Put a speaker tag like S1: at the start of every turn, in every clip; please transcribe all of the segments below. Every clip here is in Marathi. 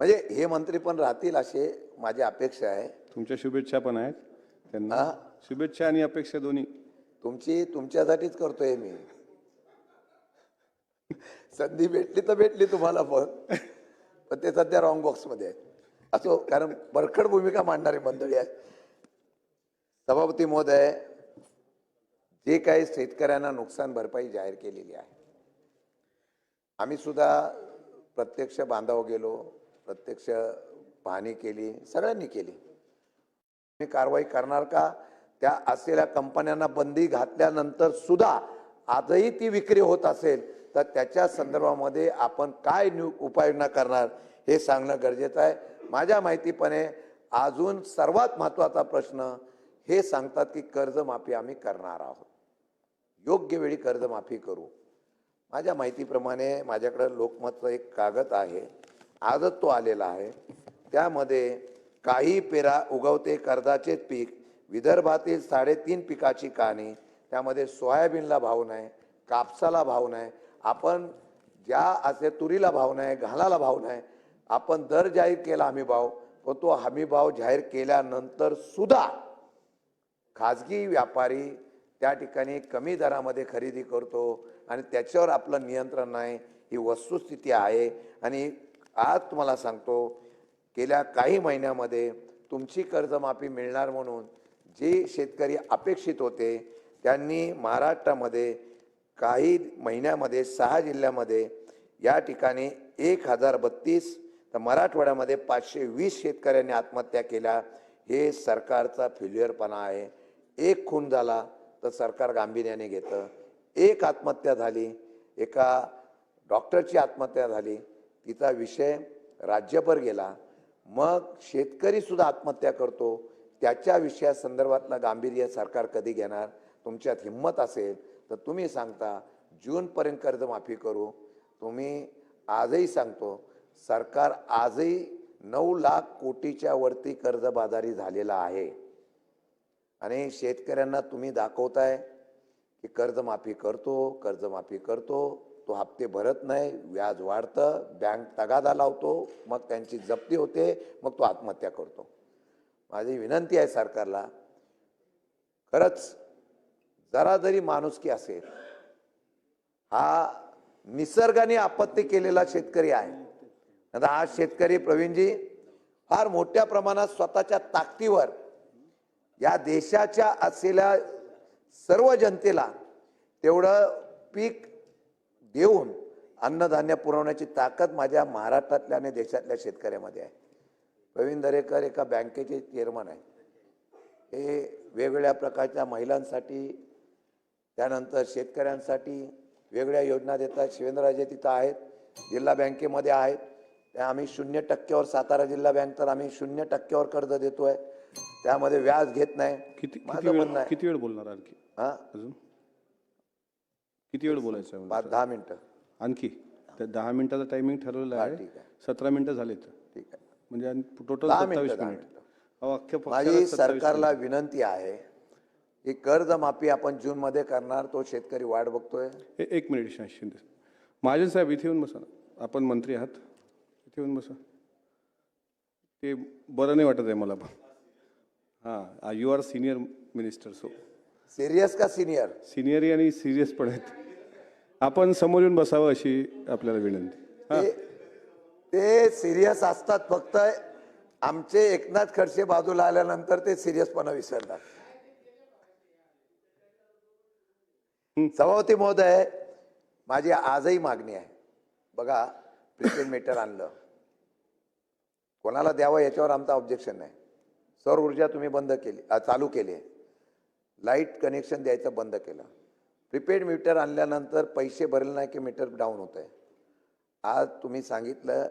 S1: म्हणजे हे मंत्री पण राहतील असे माझी अपेक्षा आहे.
S2: तुमच्या शुभेच्छा पण आहेत. त्यांना
S1: हा?
S2: शुभेच्छा आणि अपेक्षा दोन्ही.
S1: तुमची तुमच्यासाठीच करतोय मी. संधी भेटली तर भेटली तुम्हाला पण. पण ते सध्या रॉंग बॉक्समध्ये आहे असो कारण बरखड भूमिका मांडणारी मंडळी आहे सभापती महोदय जे काही शेतकऱ्यांना नुकसान भरपाई जाहीर केलेली आहे. आम्ही सुद्धा प्रत्यक्ष बांधाव गेलो. प्रत्यक्ष पाहणी केली सगळ्यांनी केली. तुम्ही कारवाई करणार का? त्या असलेल्या कंपन्यांना बंदी घातल्यानंतर सुद्धा आजही ती विक्री होत असेल तर त्याच्या संदर्भामध्ये आपण काय न्यू उपाययोजना करणार हे सांगणं गरजेचं आहे. माझ्या माहितीपणे अजून सर्वात महत्त्वाचा प्रश्न हे सांगतात की कर्जमाफी आम्ही करणार आहोत. योग्य वेळी कर्जमाफी करू. माझ्या माहितीप्रमाणे माझ्याकडं लोकमतचं एक कागद आहे. आजच तो आलेला आहे. त्यामध्ये काही पेरा उगवते कर्जाचेच पीक विदर्भातील साडेतीन पिकाची कहाणी त्यामध्ये सोयाबीनला भाव नाही कापसाला भाव नाही आपण ज्या असे तुरीला भाव नाही घालाला भाव नाही आपण दर जाहीर केला हमी भाव पण तो हमी भाव जाहीर केल्यानंतर सुद्धा खाजगी व्यापारी त्या ठिकाणी कमी दरामध्ये खरेदी करतो आणि त्याच्यावर आपलं नियंत्रण नाही ही वस्तुस्थिती आहे. आणि आज तुम्हाला सांगतो गेल्या काही महिन्यामध्ये तुमची कर्जमाफी मिळणार म्हणून जे शेतकरी अपेक्षित होते त्यांनी महाराष्ट्रामध्ये काही महिन्यामध्ये सहा जिल्ह्यामध्ये या ठिकाणी एक हजार बत्तीस तर मराठवाड्यामध्ये पाचशे वीस शेतकऱ्यांनी आत्महत्या केल्या. हे सरकारचा फेल्युअरपणा आहे. एक खून झाला तर सरकार गांभीर्याने घेतं. एक आत्महत्या झाली एका डॉक्टरची आत्महत्या झाली तिचा विषय राज्यभर गेला. मग शेतकरी सुद्धा आत्महत्या करतो. त्याच्या विषया संदर्भातलं गांभीर्य सरकार कधी घेणार? तुमच्यात हिंमत असेल तर तुम्ही सांगता. जूनपर्यंत कर्जमाफी करू. तुम्ही आजही सांगतो सरकार आजही नऊ लाख कोटीच्या वरती कर्जबाजारी झालेला आहे. आणि शेतकऱ्यांना तुम्ही दाखवताय की कर्जमाफी करतो कर्जमाफी करतो. तो हप्ते भरत नाही व्याज वाढतं बँक तगादा लावतो मग त्यांची जप्ती होते मग तो आत्महत्या करतो. माझी विनंती आहे सरकारला खरंच जरा जरी माणुसकी असेल हा निसर्गाने आपत्ती केलेला शेतकरी आहे. आता हा शेतकरी प्रवीणजी फार मोठ्या प्रमाणात स्वतःच्या ताकदीवर या देशाच्या असलेल्या सर्व जनतेला तेवढं पीक देऊन अन्नधान्य पुरवण्याची ताकद माझ्या महाराष्ट्रातल्या आणि देशातल्या शेतकऱ्यामध्ये आहे. प्रवीण दरेकर एका बँकेचे चेअरमन आहे. हे वेगवेगळ्या प्रकारच्या महिलांसाठी त्यानंतर शेतकऱ्यांसाठी वेगळ्या योजना देतात. शिवेंद्रराजे तिथं आहेत जिल्हा बँकेमध्ये आहेत. त्या आम्ही शून्य टक्क्यावर सातारा जिल्हा बँक तर आम्ही शून्य टक्क्यावर कर्ज देतोय. त्यामध्ये व्याज घेत नाही.
S2: किती किती वेळ बोलणार आणखी?
S1: हा?
S2: अजून? किती वेळ बोलायचं आहे
S1: पाच
S2: मला?
S1: दहा मिनिटं.
S2: आणखी? तर दहा मिनिटाचं टायमिंग ठरवलं
S1: हा,
S2: आहे.
S1: ठीक आहे.
S2: सतरा मिनिटं झालेत.
S1: ठीक आहे.
S2: म्हणजे टोटल
S1: दहा
S2: सत्तावीस
S1: मिनिटं, दहा
S2: मिनिट.
S1: मिनिटं.
S2: अहो अख्ख्या
S1: माझी सरकारला विनंती आहे की कर्जमाफी आपण जूनमध्ये करणार तो शेतकरी वाट बघतोय.
S2: ए- एक मिनिट शा- शिंदे महाजन साहेब इथे येऊन बसा ना. आपण मंत्री आहात. इथे येऊन बसा. ते बरं नाही वाटत आहे मला. पण हां you are senior minister so
S1: serious का सिनियर
S2: सिनियरी आणि सिरियस पण आहेत. आपण समोर येऊन बसावं अशी आपल्याला विनंती. हां.
S1: ते ते सिरियस असतात फक्त आमचे एकनाथ खडसे बाजूला आल्यानंतर ते सिरियसपणा विसरतात. सभापती महोदय माझी आजही मागणी आहे. बघा प्रिपेड मीटर आणलं. कोणाला द्यावं याच्यावर आमचं ऑब्जेक्शन नाही. सौर ऊर्जा तुम्ही बंद केली अ, चालू केली आहे. लाइट कनेक्शन द्यायचं बंद केलं. प्रिपेड मीटर आणल्यानंतर पैसे भरले नाही की मीटर डाऊन होत आहे आज तुम्ही सांगितलं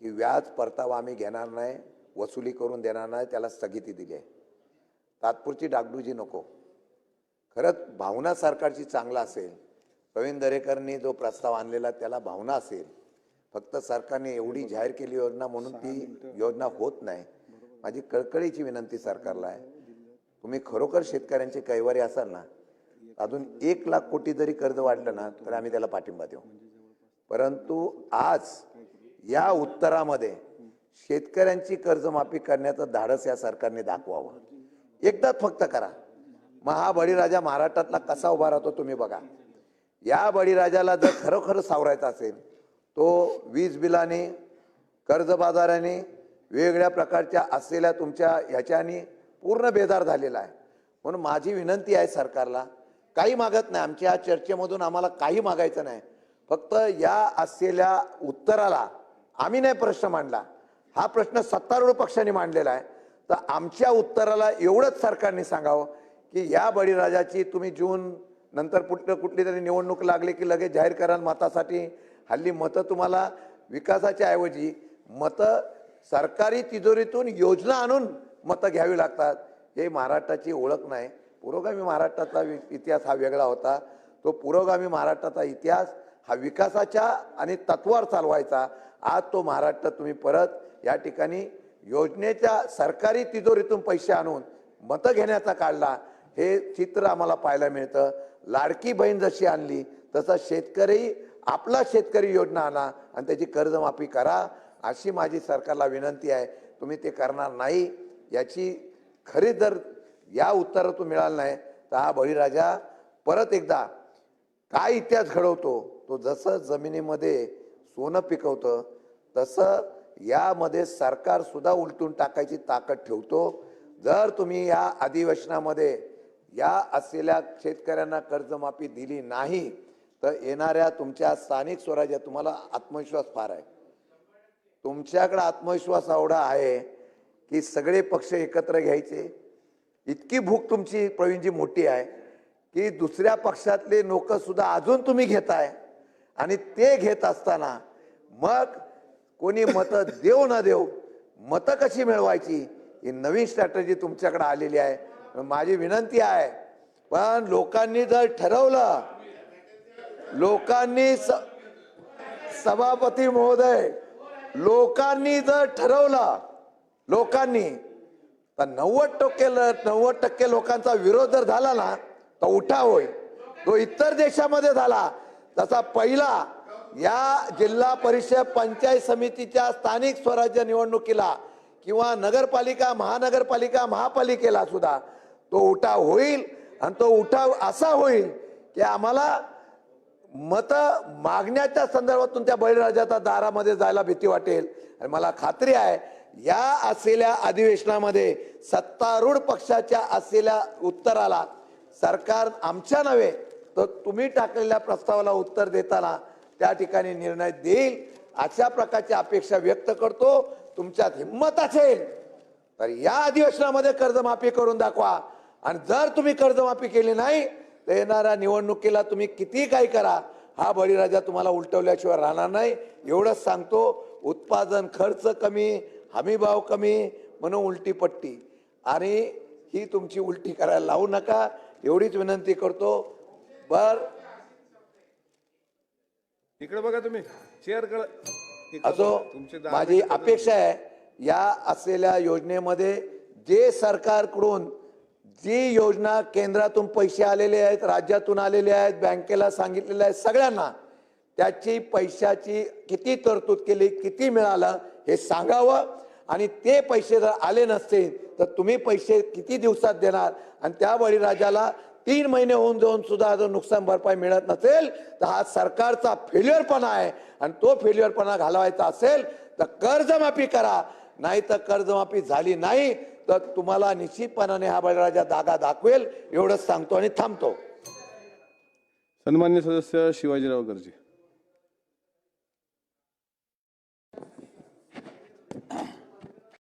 S1: की व्याज परतावा आम्ही घेणार नाही वसुली करून देणार नाही त्याला स्थगिती दिली आहे. तात्पुरची डागडुजी नको. खरंच भावना सरकारची चांगला असेल. प्रवीण दरेकरनी जो प्रस्ताव आणलेला त्याला भावना असेल. फक्त सरकारने एवढी जाहीर केली योजना म्हणून ती योजना होत नाही. माझी कळकळीची विनंती सरकारला आहे. तुम्ही खरोखर शेतकऱ्यांचे कैवारी असाल ना अजून एक लाख कोटी जरी कर्ज वाढलं ना तर आम्ही त्याला पाठिंबा देऊ. परंतु आज या उत्तरामध्ये शेतकऱ्यांची कर्जमाफी करण्याचं धाडस या सरकारने दाखवावं. एकदाच फक्त करा. मग हा बळीराजा महाराष्ट्रातला कसा उभा राहतो तुम्ही बघा. या बळीराजाला जर खरोखर सावरायचा असेल तो वीज बिलाने कर्जबाजाराने वेगवेगळ्या प्रकारच्या असलेल्या तुमच्या ह्याच्यानी पूर्ण बेदार झालेला आहे. म्हणून माझी विनंती आहे सरकारला काही मागत नाही. आमच्या चर्चेमधून आम्हाला काही मागायचं नाही. फक्त या असलेल्या उत्तराला आम्ही नाही प्रश्न मांडला. हा प्रश्न सत्तारूढ पक्षाने मांडलेला आहे. तर आमच्या उत्तराला एवढंच सरकारने सांगावं की या बळीराजाची तुम्ही जून नंतर कुठलं कुठली तरी निवडणूक लागली की लगेच जाहीर कराल मतासाठी. हल्ली मतं तुम्हाला विकासाच्या ऐवजी मतं सरकारी तिजोरीतून योजना आणून मतं घ्यावी लागतात. हे महाराष्ट्राची ओळख नाही. पुरोगामी महाराष्ट्राचा वि- इतिहास हा वेगळा होता. तो पुरोगामी महाराष्ट्राचा इतिहास हा विकासाच्या आणि तत्वावर चालवायचा. आज तो महाराष्ट्र तुम्ही परत या ठिकाणी योजनेच्या सरकारी तिजोरीतून पैसे आणून मतं घेण्याचा काढला. हे चित्र आम्हाला पाहायला मिळतं. लाडकी बहीण जशी आणली तसा शेतकरी आपला शेतकरी योजना आणा आणि त्याची कर्जमाफी करा अशी माझी सरकारला विनंती आहे. तुम्ही ते करणार नाही. याची खरी जर या उत्तरातून मिळाला नाही तर हा बळीराजा परत एकदा काय इतिहास घडवतो? तो जसं जमिनीमध्ये सोनं पिकवतं तसं यामध्ये सरकार सुद्धा उलटून टाकायची ताकद ठेवतो. जर तुम्ही या अधिवेशनामध्ये या असलेल्या शेतकऱ्यांना कर्जमाफी दिली नाही तर येणाऱ्या तुमच्या स्थानिक स्वराज्यात तुम्हाला आत्मविश्वास फार आहे. तुमच्याकडे आत्मविश्वास एवढा आहे की सगळे पक्ष एकत्र घ्यायचे. इतकी भूक तुमची प्रवीणजी मोठी आहे की दुसऱ्या पक्षातले लोक सुद्धा अजून तुम्ही घेताय. आणि ते घेत असताना मग कोणी मतं देऊ न देऊ मतं कशी मिळवायची ही नवीन स्ट्रॅटजी तुमच्याकडे आलेली आहे. माझी विनंती आहे पण लोकांनी जर ठरवलं लोकांनी स सभापती महोदय लोकांनी जर ठरवलं लोकांनी तर नव्वद टक्के नव्वद टक्के लोकांचा विरोध जर झाला ना तर उठाव होईल तो इतर देशामध्ये झाला. तसा पहिला या जिल्हा परिषद पंचायत समितीच्या स्थानिक स्वराज्य निवडणुकीला किंवा नगरपालिका महानगरपालिका महापालिकेला सुद्धा तो उठाव होईल आणि तो उठाव असा होईल की आम्हाला मत मागण्याच्या संदर्भातून त्या बळीराजाच्या दारामध्ये जायला भीती वाटेल. आणि मला खात्री आहे या असलेल्या अधिवेशनामध्ये सत्तारूढ पक्षाच्या असलेल्या उत्तराला सरकार आमच्या नव्हे तर तुम्ही टाकलेल्या प्रस्तावाला उत्तर देताना त्या ठिकाणी निर्णय देईल अशा प्रकारची अपेक्षा व्यक्त करतो. तुमच्यात हिंमत असेल तर या अधिवेशनामध्ये कर्जमाफी करून दाखवा. आणि जर तुम्ही कर्जमाफी केली नाही तर येणाऱ्या निवडणुकीला तुम्ही किती काही करा हा बळीराजा तुम्हाला उलटवल्याशिवाय राहणार नाही. एवढंच सांगतो उत्पादन खर्च कमी हमी भाव कमी म्हणून उलटी पट्टी. आणि ही तुमची उलटी करायला लावू नका. एवढीच विनंती करतो. बर.
S2: इकडे बघा तुम्ही. चेअर कळ
S1: असो माझी अपेक्षा आहे या असलेल्या योजनेमध्ये जे सरकारकडून जी योजना केंद्रातून पैसे आलेले आहेत राज्यातून आलेले आहेत बँकेला सांगितलेले आहेत सगळ्यांना त्याची पैशाची किती तरतूद केली किती मिळालं हे सांगावं. आणि ते पैसे जर आले नसतील तर तुम्ही पैसे किती दिवसात देणार? आणि त्या बळीराजाला तीन महिने होऊन जाऊन सुद्धा जर नुकसान भरपाई मिळत नसेल तर हा सरकारचा फेल्युअरपणा आहे. आणि तो फेल्युअरपणा घालवायचा असेल तर कर्जमाफी करा. नाही तर कर्जमाफी झाली नाही तर तुम्हाला निश्चितपणाने हा बळीराजा दागा दाखवेल एवढंच सांगतो आणि थांबतो.
S2: सन्मान्य सदस्य शिवाजीराव गर्जे.